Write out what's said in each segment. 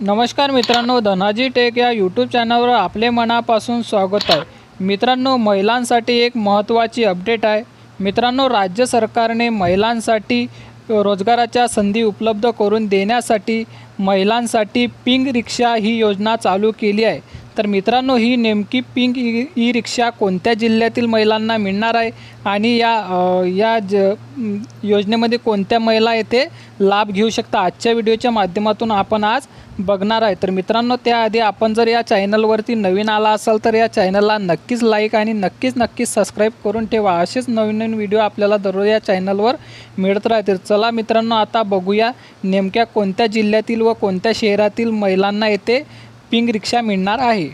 नमस्कार मित्रांनो धनाजी टेक या यूट्यूब चॅनलवर आपले मनापासून स्वागत आहे. मित्रांनो महिलांसाठी एक महत्त्वाची अपडेट आहे. मित्रांनो राज्य सरकारने महिलांसाठी रोजगाराच्या संधी उपलब्ध करून देण्यासाठी महिलांसाठी पिंग रिक्षा ही योजना चालू केली आहे. तर मित्रांनो ही नेमकी पिंक ई ई रिक्षा कोणत्या जिल्ह्यातील महिलांना मिळणार आहे? आणि या या ज योजनेमध्ये कोणत्या महिला येथे लाभ घेऊ शकता? आजच्या व्हिडिओच्या माध्यमातून आपण आज बघणार आहे. तर मित्रांनो त्याआधी आपण जर या चॅनलवरती नवीन आला असाल तर या चॅनलला नक्कीच लाईक आणि नक्कीच नक्कीच सबस्क्राईब करून ठेवा. असेच नवीन नवीन व्हिडिओ आपल्याला दररोज या चॅनलवर मिळत राहतील. चला मित्रांनो आता बघूया नेमक्या कोणत्या जिल्ह्यातील व कोणत्या शहरातील महिलांना येथे पिंक रिक्षा मिळणार आहे.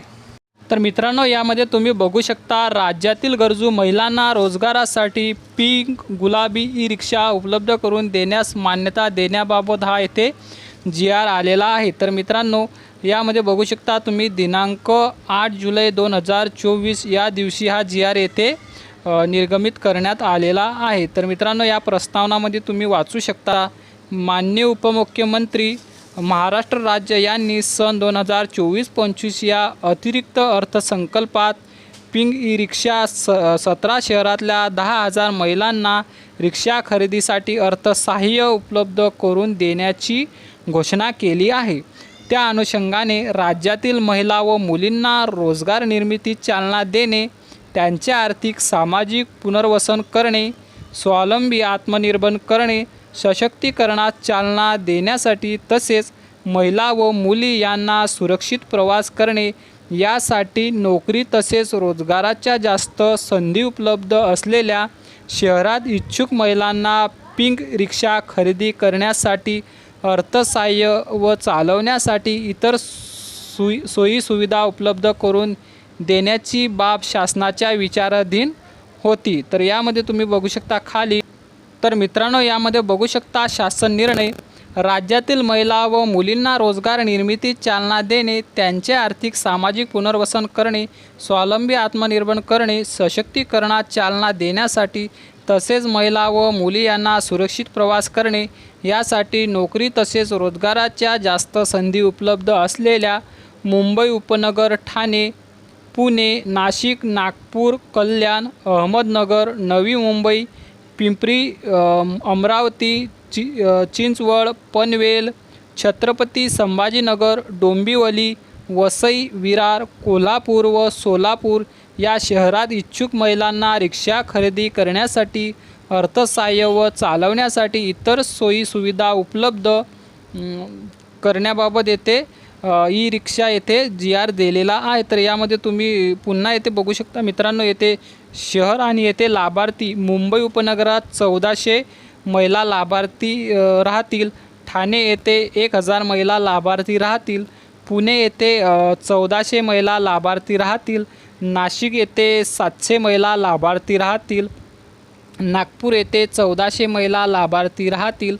तर मित्रांनो यामध्ये तुम्ही बघू शकता राज्यातील गरजू महिलांना रोजगारासाठी पिंक गुलाबी ई रिक्षा उपलब्ध करून देण्यास मान्यता देण्याबाबत हा येथे जी आर आलेला आहे. तर मित्रांनो यामध्ये बघू शकता तुम्ही दिनांक आठ जुलै दोन हजार चोवीस या दिवशी हा जी आर येथे निर्गमित करण्यात आलेला आहे. तर मित्रांनो या प्रस्तावनामध्ये तुम्ही वाचू शकता मान्य उपमुख्यमंत्री महाराष्ट्र राज्य यांनी सन दोन हजार चोवीस पंचवीस या अतिरिक्त अर्थसंकल्पात पिंग ई रिक्षा स सतरा शहरातल्या दहा हजार महिलांना रिक्षा खरेदीसाठी अर्थसहाय्य उपलब्ध करून देण्याची घोषणा केली आहे. त्या अनुषंगाने राज्यातील महिला व मुलींना रोजगार निर्मितीत चालना देणे त्यांचे आर्थिक सामाजिक पुनर्वसन करणे स्वावलंबी आत्मनिर्भर करणे सशक्तीकरणात चालना देण्यासाठी तसेच महिला व मुली यांना सुरक्षित प्रवास करणे यासाठी नोकरी तसेच रोजगाराच्या जास्त संधी उपलब्ध असलेल्या शहरात इच्छुक महिलांना पिंक रिक्षा खरेदी करण्यासाठी अर्थसहाय्य व चालवण्यासाठी इतर सोयी सोयीसुविधा उपलब्ध करून देण्याची बाब शासनाच्या विचाराधीन होती. तर यामध्ये तुम्ही बघू शकता खाली तर मित्रांनो यामध्ये बघू शकता शासन निर्णय राज्यातील महिला व मुलींना रोजगार निर्मितीत चालना देणे त्यांचे आर्थिक सामाजिक पुनर्वसन करणे स्वावलंबी आत्मनिर्भर करणे सशक्तीकरणात चालना देण्यासाठी तसेच महिला व मुली यांना सुरक्षित प्रवास करणे यासाठी नोकरी तसेच रोजगाराच्या जास्त संधी उपलब्ध असलेल्या मुंबई उपनगर ठाणे पुणे नाशिक नागपूर कल्याण अहमदनगर नवी मुंबई पिंपरी अमरावती चि चिंचवड पनवेल छत्रपती संभाजीनगर डोंबिवली वसई विरार कोल्हापूर व सोलापूर या शहरात इच्छुक महिलांना रिक्षा खरेदी करण्यासाठी अर्थसहाय्य व चालवण्यासाठी इतर सोयीसुविधा उपलब्ध करण्याबाबत येथे ई रिक्षा येथे जी आर दिलेला आहे. तर यामध्ये तुम्ही पुन्हा येथे बघू शकता. मित्रांनो येथे शहर आणि येथे लाभार्थी मुंबई उपनगरात चौदाशे महिला लाभार्थी राहतील. ठाणे येथे एक हजार महिला लाभार्थी राहतील. पुणे येथे चौदाशे महिला लाभार्थी राहतील. नाशिक येथे सातशे महिला लाभार्थी राहतील. नागपूर येथे चौदाशे महिला लाभार्थी राहतील.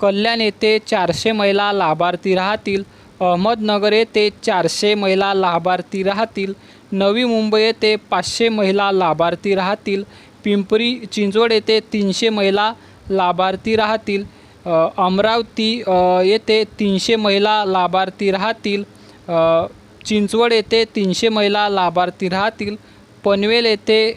कल्याण येथे चारशे महिला लाभार्थी राहतील. अहमदनगर येथे चारशे महिला लाभार्थी राहतील. नवी मुंबई येथे पाचशे महिला लाभार्थी राहतील. पिंपरी चिंचवड येथे तीनशे महिला लाभार्थी राहतील. अमरावती येथे तीनशे महिला लाभार्थी राहतील. चिंचवड येथे तीनशे महिला लाभार्थी राहतील. पनवेल येथे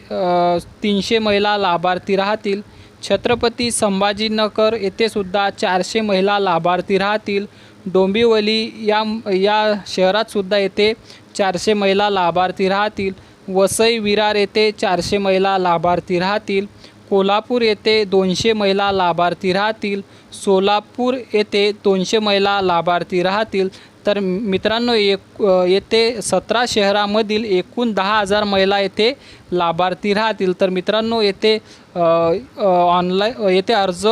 तीनशे महिला लाभार्थी राहतील. छत्रपती संभाजीनगर येथे सुद्धा चारशे महिला लाभार्थी राहतील. डोंबिवली या या शहरातसुद्धा येथे चारशे महिला लाभार्थी राहतील. वसई विरार येथे चारशे महिला लाभार्थी राहतील. कोल्हापूर येथे दोनशे महिला लाभार्थी राहतील. सोलापूर येथे दोनशे महिला लाभार्थी राहतील. तर मित्रांनो एक येथे सतरा शहरामधील एकूण दहा हजार महिला येथे लाभार्थी राहतील. तर मित्रांनो येथे ऑनलाईन येथे अर्ज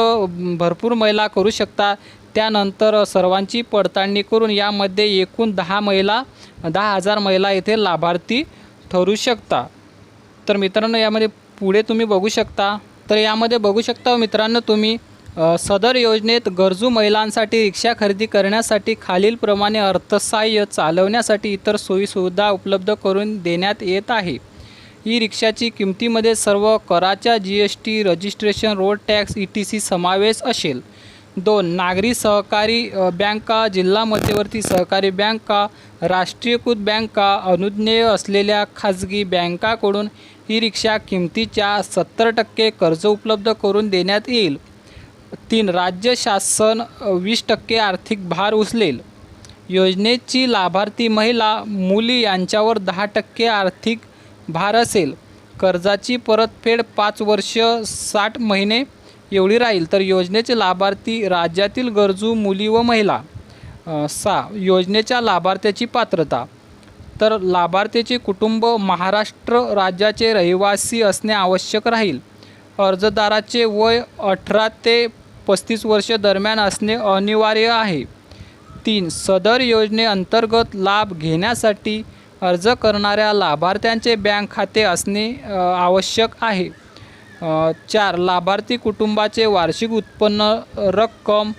भरपूर महिला करू शकता. त्यानंतर सर्वांची पडताळणी करून यामध्ये एकूण दहा महिला दहा हजार महिला येथे लाभार्थी ठरू शकता. तर मित्रांनो यामध्ये पुढे तुम्ही बघू शकता. तर यामध्ये बघू शकता मित्रांनो तुम्ही सदर योजनेत गरजू महिलांसाठी रिक्षा खरेदी करण्यासाठी खालीलप्रमाणे अर्थसहाय्य चालवण्यासाठी इतर सोयीसुविधा उपलब्ध करून देण्यात येत आहे. ई रिक्षाची किमतीमध्ये सर्व कराच्या G S T registration road tax E T C समावेश असेल. दोन नागरी सहकारी बँका जिल्हा मध्यवर्ती सहकारी बँका राष्ट्रीयकृत बँका अनुज्ञेय असलेल्या खाजगी बँकाकडून ई रिक्षा किमतीच्या सत्तर टक्के कर्ज उपलब्ध करून देण्यात येईल. तीन राज्य शासन वीस टक्के आर्थिक भार उचलेल. योजनेची लाभार्थी महिला मुली यांच्यावर दहा टक्के आर्थिक भार असेल. कर्जाची परतफेड पाच वर्ष साठ महिने एवढी राहील तर योजनेचे लाभार्थी राज्यातील गरजू मुली व महिला सा योजनेच्या लाभार्थ्याची पात्रता. तर लाभार्थीचे कुटुंब महाराष्ट्र राज्याचे रहिवासी असणे आवश्यक राहील. अर्जदाराचे वय अठरा ते पस्तीस वर्ष दरम्यान असणे अनिवार्य आहे. तीन सदर योजनेअंतर्गत लाभ घेण्यासाठी अर्ज करणाऱ्या लाभार्थ्यांचे बँक खाते असणे आवश्यक आहे. चार लाभार्थी कुटुंबाचे वार्षिक उत्पन्न रक्कम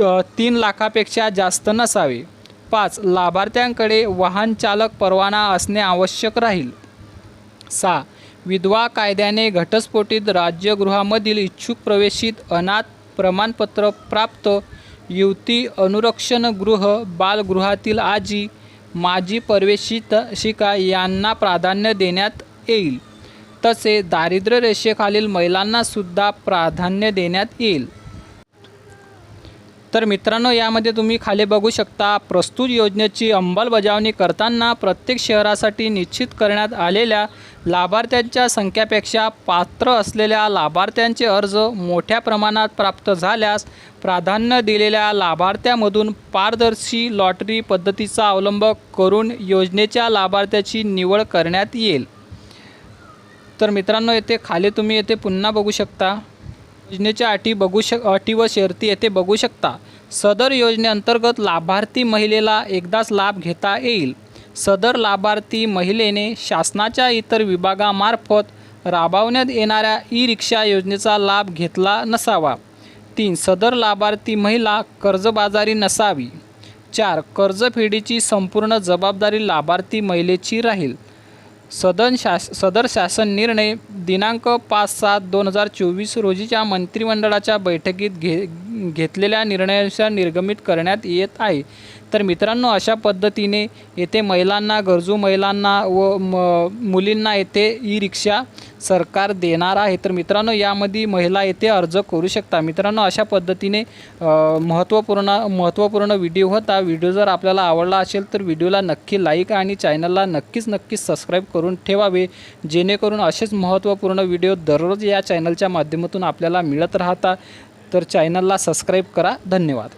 त- तीन लाखापेक्षा जास्त नसावे. पाच लाभार्थ्यांकडे वाहन चालक परवाना असणे आवश्यक राहील. सहा विधवा कायद्याने घटस्फोटित राज्यगृहामधील इच्छुक प्रवेशित अनाथ प्रमाणपत्र प्राप्त युवती अनुरक्षण गृह बालगृहातील आजी माजी प्रवेशित शिका यांना प्राधान्य देण्यात येईल. तसे दारिद्र्य रेषेखालील महिलांनासुद्धा प्राधान्य देण्यात येईल. तर मित्रांनो यामध्ये तुम्ही खाली बघू शकता प्रस्तुत योजनेची अंमलबजावणी करताना प्रत्येक शहरासाठी निश्चित करण्यात आलेल्या लाभार्थ्यांच्या संख्येपेक्षा पात्र असलेल्या लाभार्थ्यांचे अर्ज मोठ्या प्रमाणात प्राप्त झाल्यास प्राधान्य दिलेल्या लाभार्थ्यामधून पारदर्शी लॉटरी पद्धतीचा अवलंब करून योजनेच्या लाभार्थ्याची निवड करण्यात येईल. तर मित्रांनो येथे खाली तुम्ही येथे पुन्हा बघू शकता. योजनेच्या अटी बघू शक अटी व शर्ती येथे बघू शकता. सदर योजनेअंतर्गत लाभार्थी महिलेला एकदाच लाभ घेता येईल. सदर लाभार्थी महिलेने शासनाच्या इतर विभागामार्फत राबवण्यात येणाऱ्या ई रिक्षा योजनेचा लाभ घेतला नसावा. तीन सदर लाभार्थी महिला कर्जबाजारी नसावी. चार कर्जफेडीची संपूर्ण जबाबदारी लाभार्थी महिलेची राहील. सदन शास सदर शासन निर्णय दिनांक पाच सात दोन हजार चोवीस रोजीच्या मंत्रिमंडळाच्या बैठकीत घे घेतलेल्या निर्णयानुसार निर्गमित करण्यात येत आहे. तर मित्रांनो अशा पद्धतीने येथे महिलांना गरजू महिलांना व म मुलींना येथे ई रिक्षा सरकार देणार आहे. तर मित्रांनो यामध्ये महिला येथे अर्ज करू शकता. मित्रांनो अशा पद्धतीने महत्त्वपूर्ण महत्त्वपूर्ण व्हिडिओ होता. व्हिडिओ जर आपल्याला आवडला असेल तर व्हिडिओला नक्की लाईक आणि चॅनलला नक्कीच नक्कीच सबस्क्राईब करून ठेवावे जेणेकरून असेच महत्त्वपूर्ण व्हिडिओ दररोज या चॅनलच्या माध्यमातून आपल्याला मिळत राहतात. तर चॅनलला सबस्क्राईब करा. धन्यवाद.